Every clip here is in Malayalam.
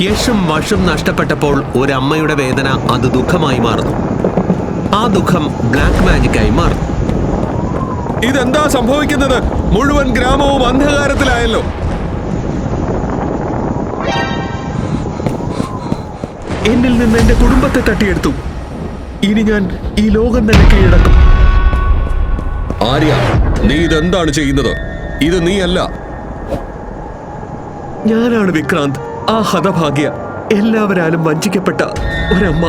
യശും വഷും നഷ്ടപ്പെട്ടപ്പോൾ ഒരമ്മയുടെ വേദന അത് ദുഃഖമായി മാറുന്നു. ആ ദുഃഖം ബ്ലാക്ക് മാജിക്കായി മാറുന്നു. ഇതെന്താ സംഭവിക്കുന്നത്? മുഴുവൻ ഗ്രാമവും അന്ധകാരത്തിലായല്ലോ. എന്നിൽ നിന്ന് എന്റെ കുടുംബത്തെ തട്ടിയെടുത്തു. ഇനി ഞാൻ ഈ ലോകം തന്നെ കീഴടക്കും. ആര്യ നീ ഇതെന്താണ് ചെയ്യുന്നത്? ഇത് നീയല്ല. ഞാനാണ് വിക്രാന്ത്. ആ ഹതഭാഗ്യ എല്ലാവരാലും വഞ്ചിക്കപ്പെട്ട ഒരമ്മ.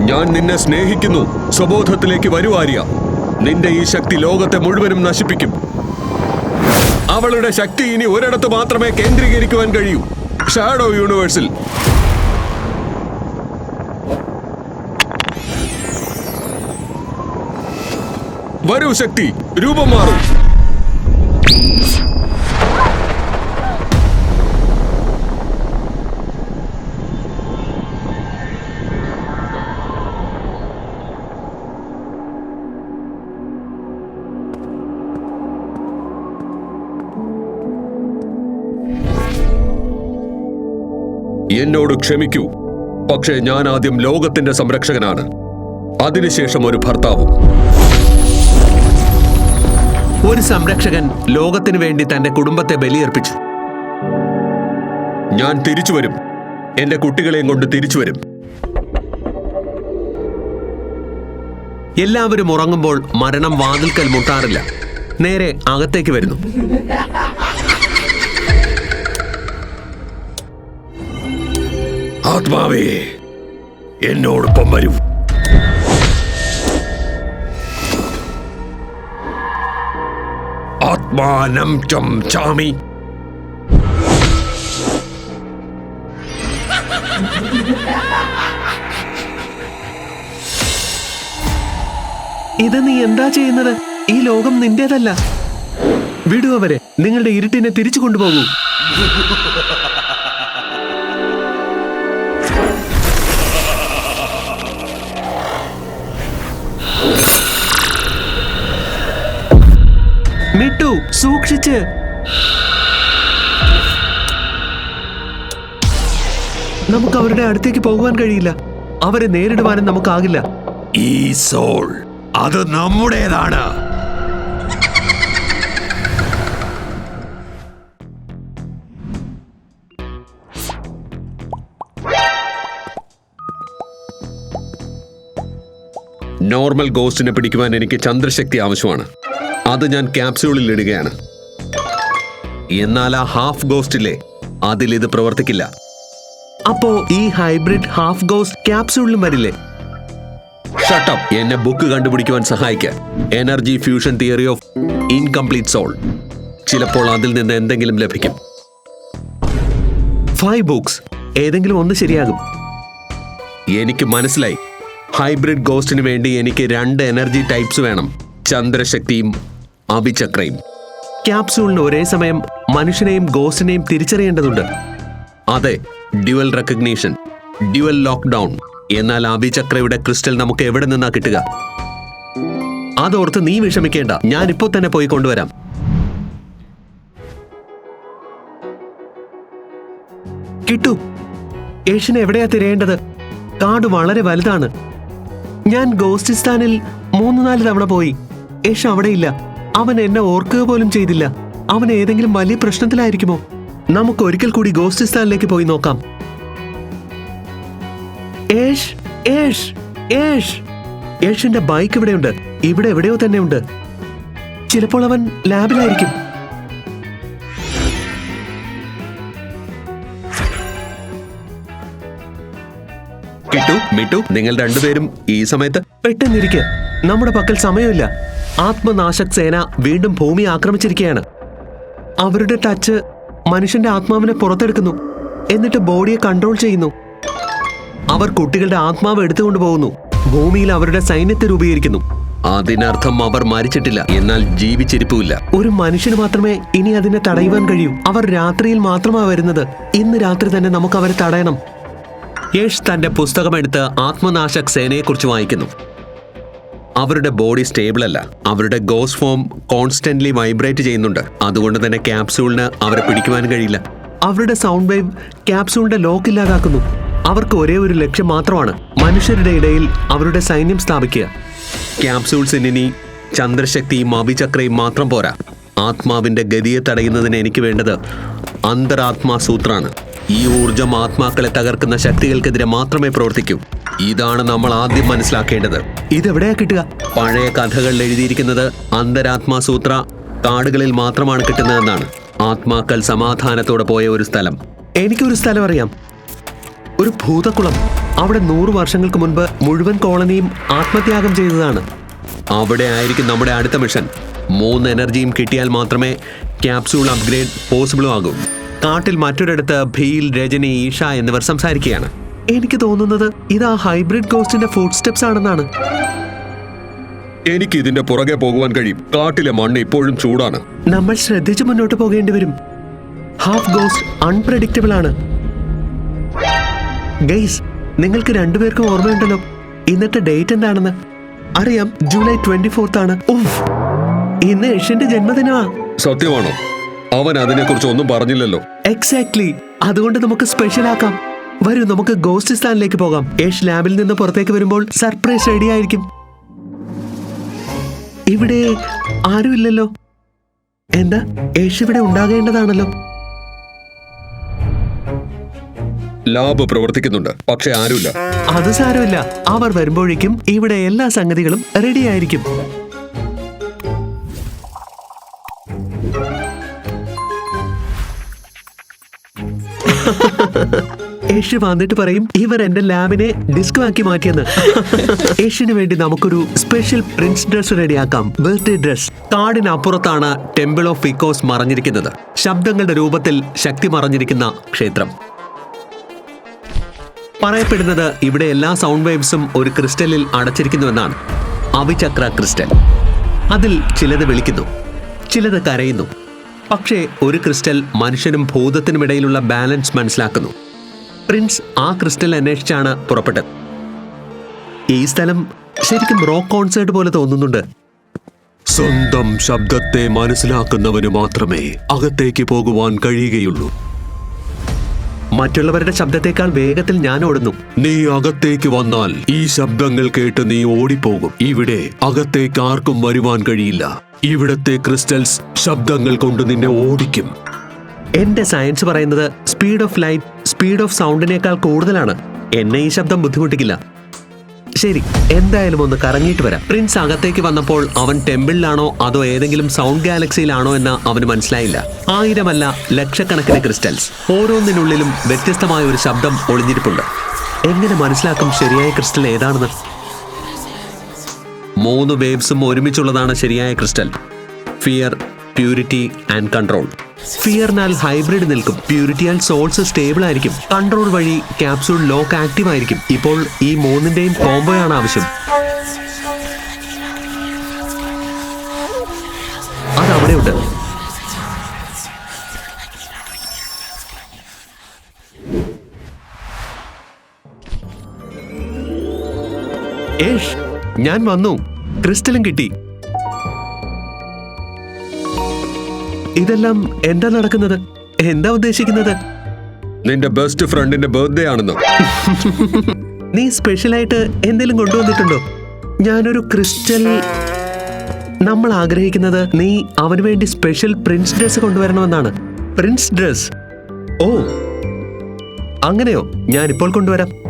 ഞാൻ നിന്നെ സ്നേഹിക്കുന്നു. സ്വബോധത്തിലേക്ക് വരുവാരിയ നിന്റെ ഈ ശക്തി ലോകത്തെ മുഴുവനും നശിപ്പിക്കും. അവളുടെ ശക്തി ഇനി ഒരിടത്ത് മാത്രമേ കേന്ദ്രീകരിക്കുവാൻ കഴിയൂ. ഷാഡോ യൂണിവേഴ്സിൽ വരൂ ശക്തി. രൂപം മാറും. എന്നോട് ക്ഷമിക്കൂ. പക്ഷേ ഞാൻ ആദ്യം ലോകത്തിന്റെ സംരക്ഷകനാണ്. അതിനുശേഷം ഒരു ഭർത്താവും. ഒരു സംരക്ഷകൻ ലോകത്തിനു വേണ്ടി തന്റെ കുടുംബത്തെ ബലിയർപ്പിച്ചു. ഞാൻ തിരിച്ചു വരും എന്റെ കുട്ടികളെയും കൊണ്ട് തിരിച്ചു വരും എല്ലാവരും ഉറങ്ങുമ്പോൾ മരണം വാതിൽക്കൽ മുട്ടാറില്ല. നേരെ അകത്തേക്ക് വരുന്നു. ആത്മാവേ എന്നോടൊപ്പം വരൂ. ആത്മാനം ചം ചാമി. ഇത് നീ എന്താ ചെയ്യുന്നത്? ഈ ലോകം നിന്റേതല്ല. വിടൂ അവരെ നിങ്ങളുടെ ഇരുട്ടിനെ തിരിച്ചു കൊണ്ടുപോകൂ. മിട്ടു സൂക്ഷിച്ച്. നമുക്ക് അവരുടെ അടുത്തേക്ക് പോകുവാൻ കഴിയില്ല. അവരെ നേരിടുവാനും നമുക്കാകില്ല. ഈ സോൾ അത് നമ്മുടേതാണ്. നോർമൽ ഗോസ്റ്റിനെ പിടിക്കുവാൻ എനിക്ക് ചന്ദ്രശക്തി ആവശ്യമാണ്. അത് ഞാൻ ക്യാപ്സ്യൂളിൽ ഇടുകയാണ്. എന്നാൽ ആ ഹാഫ് ഗോസ്റ്റിലെ അതിൽ ഇത് പ്രവർത്തിക്കില്ല. അപ്പോ ഈ ഹൈബ്രിഡ് ഹാഫ് ഗോസ്റ്റ് ക്യാപ്സ്യൂളിലും വരില്ലേ? ഷട്ടപ്പ് എന്നെ ബുക്ക് കണ്ടുപിടിക്കുവാൻ സഹായിക്കാൻ energy fusion theory of incomplete soul ചിലപ്പോൾ അതിൽ നിന്ന് എന്തെങ്കിലും ലഭിക്കും. ഫൈവ് ബുക്സ് ഏതെങ്കിലും ഒന്ന് ശരിയാകും. എനിക്ക് മനസ്സിലായി. ഹൈബ്രിഡ് ഗോസ്റ്റിന് വേണ്ടി എനിക്ക് രണ്ട് എനർജി ടൈപ്സ് വേണം. ചന്ദ്രശക്തിയും അഭിചക്രയും. ക്യാപ്സൂളിന് ഒരേ സമയം മനുഷ്യനെയും ഗോസ്റ്റിനെയും തിരിച്ചറിയേണ്ടതുണ്ട്. അതെ ഡ്യുവൽ റെക്കഗ്നീഷൻ ഡ്യുവൽ ലോക്ക്ഡൗൺ എന്നാൽ അഭിചക്രയുടെ ക്രിസ്റ്റൽ നമുക്ക് എവിടെ നിന്നാ കിട്ടുക? അതോർത്ത് നീ വിഷമിക്കേണ്ട ഞാൻ ഇപ്പോൾ തന്നെ പോയി കൊണ്ടുവരാം. കിട്ടു ഏഷ്യനെ എവിടെയാ തിരയേണ്ടത്? കാട് വളരെ വലുതാണ്. ഞാൻ ഗോസ്റ്റിസ്ഥാനിൽ മൂന്ന് നാല് തവണ പോയി. യേശു അവിടെയില്ല. അവൻ എന്നെ ഓർക്കുക പോലും ചെയ്തില്ല. അവൻ ഏതെങ്കിലും വലിയ പ്രശ്നത്തിലായിരിക്കുമോ? നമുക്ക് ഒരിക്കൽ കൂടി ഗോസ്റ്റിസ്ഥാനിലേക്ക് പോയി നോക്കാം. ഏഷ് ഏഷ് ഏഷ്. ഏഷിന്റെ ബൈക്ക് ഇവിടെയുണ്ട്. ഇവിടെ എവിടെയോ തന്നെ ഉണ്ട് ചിലപ്പോൾ അവൻ ലാബിലായിരിക്കും. കിട്ടു മിട്ടു നിങ്ങൾ രണ്ടുപേരും ഈ സമയത്ത് പെട്ടെന്നിരിക്കെ. നമ്മുടെ പക്കൽ സമയമില്ല. ആത്മനാശക് സേന വീണ്ടും ഭൂമി ആക്രമിച്ചിരിക്കുകയാണ് അവരുടെ ടച്ച് മനുഷ്യന്റെ ആത്മാവിനെ പുറത്തെടുക്കുന്നു. എന്നിട്ട് ബോഡിയെ കൺട്രോൾ ചെയ്യുന്നു. അവർ കുട്ടികളുടെ ആത്മാവ് എടുത്തുകൊണ്ട് പോകുന്നു. ഭൂമിയിൽ അവരുടെ സൈന്യത്തെ രൂപീകരിക്കുന്നു. അതിനർത്ഥം അവർ മരിച്ചിട്ടില്ല. എന്നാൽ ജീവിച്ചിരിപ്പില്ല ഒരു മനുഷ്യന് മാത്രമേ ഇനി അതിനെ തടയുവാൻ കഴിയൂ. അവർ രാത്രിയിൽ മാത്രമാണ് വരുന്നത്. ഇന്ന് രാത്രി തന്നെ നമുക്ക് അവരെ തടയണം. യേഷ് തന്റെ പുസ്തകമെടുത്ത് ആത്മനാശക് സേനയെക്കുറിച്ച് വായിക്കുന്നു. അവരുടെ ബോഡി സ്റ്റേബിൾ അല്ല. അവരുടെ ഗോസ് ഫോം കോൺസ്റ്റന്റ്ലി വൈബ്രേറ്റ് ചെയ്യുന്നുണ്ട്. അതുകൊണ്ട് തന്നെ ക്യാപ്സ്യൂളിന് അവരെ പിടിക്കുവാൻ കഴിയില്ല. അവരുടെ സൗണ്ട് വേവ് ക്യാപ്സൂളിന്റെ ലോക്ക് ഇല്ലാതാക്കുന്നു. അവർക്ക് ഒരേ ഒരു ലക്ഷ്യം മാത്രമാണ്. മനുഷ്യരുടെ ഇടയിൽ അവരുടെ സൈന്യം സ്ഥാപിക്കുക. ക്യാപ്സൂൾസിന് ഇനി ചന്ദ്രശക്തിയും അഭിചക്രയും മാത്രം പോരാ. ആത്മാവിന്റെ ഗതിയെ തടയുന്നതിന് എനിക്ക് വേണ്ടത് അന്തരാത്മാ സൂത്രാണ്. ഈ ഊർജം ആത്മാക്കളെ തകർക്കുന്ന ശക്തികൾക്കെതിരെ മാത്രമേ പ്രവർത്തിക്കൂ. ഇതാണ് നമ്മൾ ആദ്യം മനസ്സിലാക്കേണ്ടത്. ഇതെവിടെയാ കിട്ടുക? പഴയ കഥകളിൽ എഴുതിയിരിക്കുന്നത് അന്തരാത്മാ സൂത്ര കാടുകളിൽ മാത്രമാണ് കിട്ടുന്നതെന്നാണ് ആത്മാക്കൾ സമാധാനത്തോടെ പോയ ഒരു സ്ഥലം. എനിക്കൊരു സ്ഥലം അറിയാം. ഒരു ഭൂതക്കുളം. അവിടെ നൂറ് വർഷങ്ങൾക്ക് മുൻപ് മുഴുവൻ കോളനിയും ആത്മത്യാഗം ചെയ്തതാണ്. അവിടെ ആയിരിക്കും നമ്മുടെ അടുത്ത മിഷൻ. മൂന്ന് എനർജിയും കിട്ടിയാൽ മാത്രമേ ക്യാപ്സൂൾ അപ്ഗ്രേഡ് പോസിബിളും ആകൂ. കാട്ടിൽ മറ്റൊരിടത്ത് ഭീൽ രജനി ഈഷ എന്നിവർ സംസാരിക്കുകയാണ്. എനിക്ക് തോന്നുന്നത് ഇത് ആ ഹൈബ്രിഡ് ഗോസ്റ്റിന്റെ ഫുഡ് സ്റ്റെപ്സ് ആണെന്നാണ്. എനിക്ക് ഇതിന്റെ പുറകെ പോകുവാൻ കഴിയും. കാട്ടിലെ മണ്ണ് ഇപ്പോഴും ചൂടാണ്. നമ്മൾ ശ്രദ്ധിച്ച് മുന്നോട്ട് പോകേണ്ടി വരും. ഹാഫ് ഗോസ്റ്റ് അൺപ്രഡിക്റ്റബിൾ ആണ്. ഗെയ്സ് നിങ്ങൾക്ക് രണ്ടുപേർക്കും ഓർമ്മയുണ്ടല്ലോ. ഇന്നത്തെ ഡേറ്റ് എന്താണെന്ന്. അറിയാം ജൂലൈ ട്വന്റി ഫോർത്ത് ആണ് ഇന്ന് യഷിന്റെ ജന്മദിനമാ. സത്യമാണോ? അവൻ അതിനെക്കുറിച്ച് ഒന്നും പറഞ്ഞില്ലല്ലോ. എക്സാക്ട്ലി അതുകൊണ്ട് നമുക്ക് സ്പെഷ്യൽ ആക്കാം. വരൂ നമുക്ക് ഗോസ്റ്റ് സ്ഥാനിലേക്ക് പോകാം. ഏഷ് ലാബിൽ നിന്ന് പുറത്തേക്ക് വരുമ്പോൾ സർപ്രൈസ് റെഡി ആയിരിക്കും. ഇവിടെ ആരുമില്ലല്ലോ? എന്താ യേശു ഇവിടെ ഉണ്ടാകേണ്ടതാണല്ലോ? ലാബ് പ്രവർത്തിക്കുന്നുണ്ട് പക്ഷെ ആരുമില്ല. അത് സാരമില്ല. അവർ വരുമ്പോഴേക്കും ഇവിടെ എല്ലാ സംഗതികളും റെഡി യേശു വന്നിട്ട് പറയും ഇവർ എന്റെ ലാബിനെ ഡിസ്കോ ആക്കി മാറ്റിയെന്ന്. യേശുവിന് വേണ്ടി നമുക്കൊരു സ്പെഷ്യൽ പ്രിൻസ് ഡ്രസ് റെഡിയാക്കാം. ബർത്ത്ഡേ ഡ്രസ് കാടിനപ്പുറത്താണ് ടെമ്പിൾ ഓഫ് ഇക്കോസ് മറഞ്ഞിരിക്കുന്നത്. ശബ്ദങ്ങളുടെ രൂപത്തിൽ ശക്തി മറഞ്ഞിരിക്കുന്ന ക്ഷേത്രം. പറയപ്പെടുന്നത് ഇവിടെ എല്ലാ സൗണ്ട് വേവ്സും ഒരു ക്രിസ്റ്റലിൽ അടച്ചിരിക്കുന്നുവെന്നാണ്. അവിചക്ര ക്രിസ്റ്റൽ. അതിൽ ചിലത് വിളിക്കുന്നു. ചിലത് കരയുന്നു. പക്ഷേ ഒരു ക്രിസ്റ്റൽ മനുഷ്യനും ഭൂതത്തിനുമിടയിലുള്ള ബാലൻസ് മനസ്സിലാക്കുന്നു. പ്രിൻസ് ആ ക്രിസ്റ്റൽ അന്വേഷിച്ചാണ് പുറപ്പെട്ടത്. ഈ സ്ഥലം ശരിക്കും റോക്ക് കോൺസേർട്ട് പോലെ തോന്നുന്നുണ്ട്. സ്വന്തം ശബ്ദത്തെ മനസ്സിലാക്കുന്നവന് മാത്രമേ അകത്തേക്ക് പോകുവാൻ കഴിയുകയുള്ളൂ. മറ്റുള്ളവരുടെ ശബ്ദത്തെക്കാൾ വേഗത്തിൽ ഞാൻ ഓടുന്നു. നീ അകത്തേക്ക് വന്നാൽ ഈ ശബ്ദങ്ങൾ കേട്ട് നീ ഓടിപ്പോകും. ഇവിടെ അകത്തേക്ക് ആർക്കും വരുവാൻ കഴിയില്ല. ഇവിടത്തെ ക്രിസ്റ്റൽസ് ശബ്ദങ്ങൾ കൊണ്ട് നിന്നെ ഓടിക്കും. എന്റെ സയൻസ് പറയുന്നത് speed of light speed of സൗണ്ടിനേക്കാൾ കൂടുതലാണ്. എന്നെ ഈ ശബ്ദം ബുദ്ധിമുട്ടിക്കില്ല. ശരി എന്തായാലും ഒന്ന് കറങ്ങിയിട്ട് വരാം. പ്രിൻസ് അകത്തേക്ക് വന്നപ്പോൾ അവൻ ടെമ്പിളിലാണോ അതോ ഏതെങ്കിലും സൗണ്ട് ഗാലക്സിയിലാണോ എന്ന് അവന് മനസ്സിലായില്ല. ആയിരമല്ല ലക്ഷക്കണക്കിന് ക്രിസ്റ്റൽസ് ഓരോന്നിനുള്ളിലും വ്യത്യസ്തമായ ഒരു ശബ്ദം ഒളിഞ്ഞിരിപ്പുണ്ട്. എങ്ങനെ മനസ്സിലാക്കും ശരിയായ ക്രിസ്റ്റൽ ഏതാണെന്ന്? മൂന്ന് വേവ്സും ഒരുമിച്ചുള്ളതാണ് ശരിയായ crystal fear purity and control ഫിയറിനാൽ hybrid നിൽക്കും. പ്യൂരിറ്റിയാൽ സോൾസ് സ്റ്റേബിൾ ആയിരിക്കും. കൺട്രോൾ വഴി ക്യാപ്സൂൾ ലോക്ക് ആക്റ്റീവ് ആയിരിക്കും. ഇപ്പോൾ ഈ മൂന്നിന്റെയും കോംബോയാണ് ആവശ്യം. അതവിടെയുണ്ട് ഞാൻ വന്നു. ക്രിസ്റ്റലും കിട്ടി. ഇതെല്ലാം എന്താ നടക്കുന്നത്? എന്താ ഉദ്ദേശിക്കുന്നത്? നിന്റെ ബെസ്റ്റ് ഫ്രണ്ടിന്റെ ബർത്ത്ഡേ ആണെന്ന്? നീ സ്പെഷ്യൽ ആയിട്ട് എന്തെങ്കിലും കൊണ്ടുവന്നിട്ടുണ്ടോ? ഞാനൊരു ക്രിസ്റ്റൽ നമ്മൾ ആഗ്രഹിക്കുന്നത് നീ അവന് വേണ്ടി special prince dress കൊണ്ടുവരണമെന്നാണ്. Prince dress oh. അങ്ങനെയോ? ഞാനിപ്പോൾ കൊണ്ടുവരാം.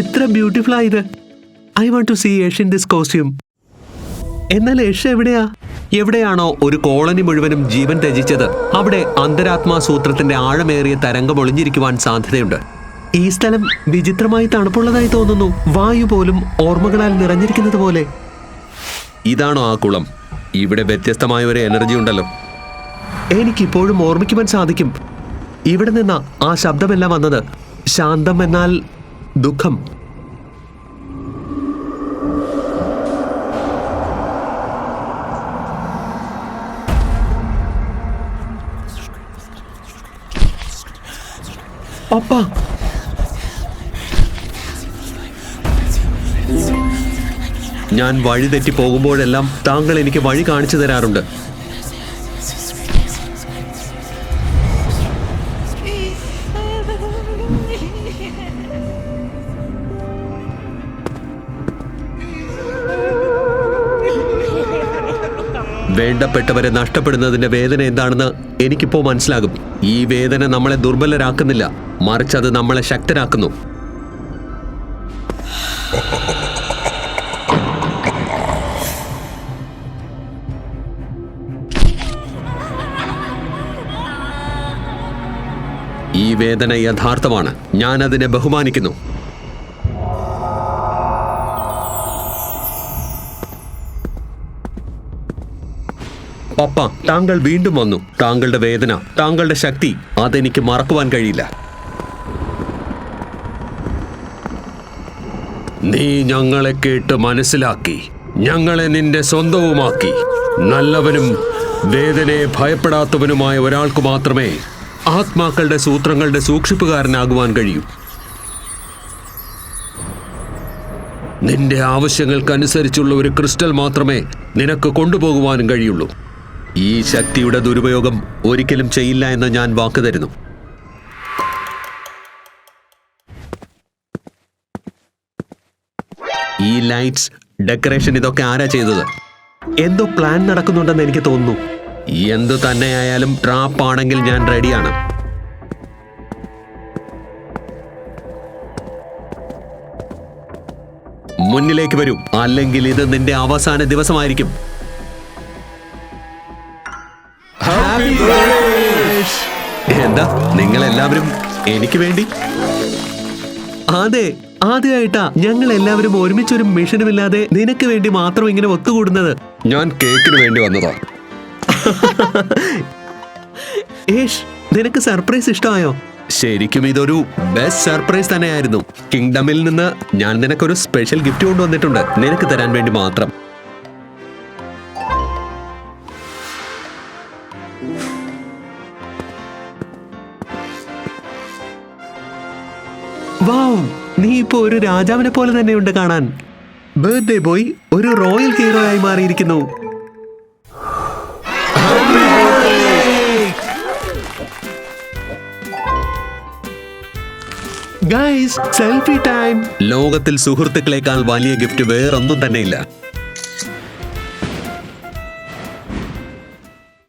എത്ര ബ്യൂട്ടിഫുൾ ആയത്. I want to see Yash in this costume എന്നാൽ യഷ് എവിടെയാ? എവിടെയാണോ ഒരു കോളനി മുഴുവനും ജീവൻ ത്യജിച്ചത്. അവിടെ അന്തരാത്മാ സൂത്രത്തിന്റെ ആഴമേറിയ തരംഗം ഒളിഞ്ഞിരിക്കുവാൻ സാധ്യതയുണ്ട്. ഈ സ്ഥലം വിചിത്രമായി തണുപ്പുള്ളതായി തോന്നുന്നു. വായു പോലും ഓർമ്മകളാൽ നിറഞ്ഞിരിക്കുന്നത് പോലെ. ഇതാണോ ആ കുളം? ഇവിടെ വ്യത്യസ്തമായ ഒരു എനർജി ഉണ്ടല്ലോ. എനിക്കിപ്പോഴും ഓർമ്മിക്കുവാൻ സാധിക്കും. ഇവിടെ നിന്ന് ആ ശബ്ദമെല്ലാം വന്നത്. ശാന്തം എന്നാൽ ദുഃഖം. പപ്പ. ഞാൻ വഴി തെറ്റി പോകുമ്പോഴെല്ലാം താങ്കൾ എനിക്ക് വഴി കാണിച്ചു തരാറുണ്ട്. വേണ്ടപ്പെട്ടവരെ നഷ്ടപ്പെടുന്നതിന്റെ വേദന എന്താണെന്ന് എനിക്കിപ്പോ മനസ്സിലാകും. ഈ വേദന നമ്മളെ ദുർബലരാക്കുന്നില്ല. മറിച്ച് അത് നമ്മളെ ശക്തരാക്കുന്നു. ഈ വേദന യഥാർത്ഥമാണ്. ഞാൻ അതിനെ ബഹുമാനിക്കുന്നു. പപ്പ താങ്കൾ വീണ്ടും വന്നു. താങ്കളുടെ വേദന താങ്കളുടെ ശക്തി അതെനിക്ക് മറക്കുവാൻ കഴിയില്ല. നീ ഞങ്ങളെ കേട്ട് മനസ്സിലാക്കി. ഞങ്ങളെ നിന്റെ സ്വന്തവുമാക്കി. നല്ലവനും വേദനയെ ഭയപ്പെടാത്തവനുമായ ഒരാൾക്ക് മാത്രമേ ആത്മാക്കളുടെ സൂത്രങ്ങളുടെ സൂക്ഷിപ്പുകാരനാകുവാൻ കഴിയൂ. നിന്റെ ആവശ്യങ്ങൾക്കനുസരിച്ചുള്ള ഒരു ക്രിസ്റ്റൽ മാത്രമേ നിനക്ക് കൊണ്ടുപോകുവാനും കഴിയുള്ളൂ. ഈ ശക്തിയുടെ ദുരുപയോഗം ഒരിക്കലും ചെയ്യില്ല എന്ന് ഞാൻ വാക്ക് തരുന്നു. ഈ ലൈറ്റ്സ് ഡെക്കറേഷൻ ഇതൊക്കെ ആരാ ചെയ്തത്? എന്തോ പ്ലാൻ നടക്കുന്നുണ്ടെന്ന് എനിക്ക് തോന്നുന്നു. എന്തു തന്നെയായാലും ട്രാപ്പ് ആണെങ്കിൽ ഞാൻ റെഡിയാണ്. മുന്നിലേക്ക് വരും. അല്ലെങ്കിൽ ഇത് നിന്റെ അവസാന ദിവസമായിരിക്കും. എന്താ? നിങ്ങൾ എല്ലാവരും എനിക്ക് വേണ്ടി? അതെ ആദ്യമായിട്ടാ ഞങ്ങൾ എല്ലാവരും ഒരുമിച്ച് ഒരുമിച്ചൊരു മിഷനുമില്ലാതെ നിനക്ക് വേണ്ടി മാത്രം ഇങ്ങനെ ഒത്തുകൂടുന്നത്. ഞാൻ കേക്കിന് വേണ്ടി വന്നതാ. ഏഷ് നിനക്ക് സർപ്രൈസ് ഇഷ്ടമായോ? ശരിക്കും ഇതൊരു ബെസ്റ്റ് സർപ്രൈസ് തന്നെയായിരുന്നു. കിങ്ഡമിൽ നിന്ന് ഞാൻ നിനക്കൊരു സ്പെഷ്യൽ ഗിഫ്റ്റ് കൊണ്ടുവന്നിട്ടുണ്ട്. നിനക്ക് തരാൻ വേണ്ടി മാത്രം. നീ ഇപ്പോ ഒരു രാജാവിനെ പോലെ തന്നെയുണ്ട് കാണാൻ. ബർത്ത്ഡേ ബോയ് ഒരു റോയൽ ഹീറോ ആയി മാറിയിരിക്കുന്നു. ഗൈസ് സെൽഫി ടൈം ലോകത്തിൽ സുഹൃത്തുക്കളെക്കാൾ വലിയ ഗിഫ്റ്റ് വേറൊന്നും തന്നെയില്ല.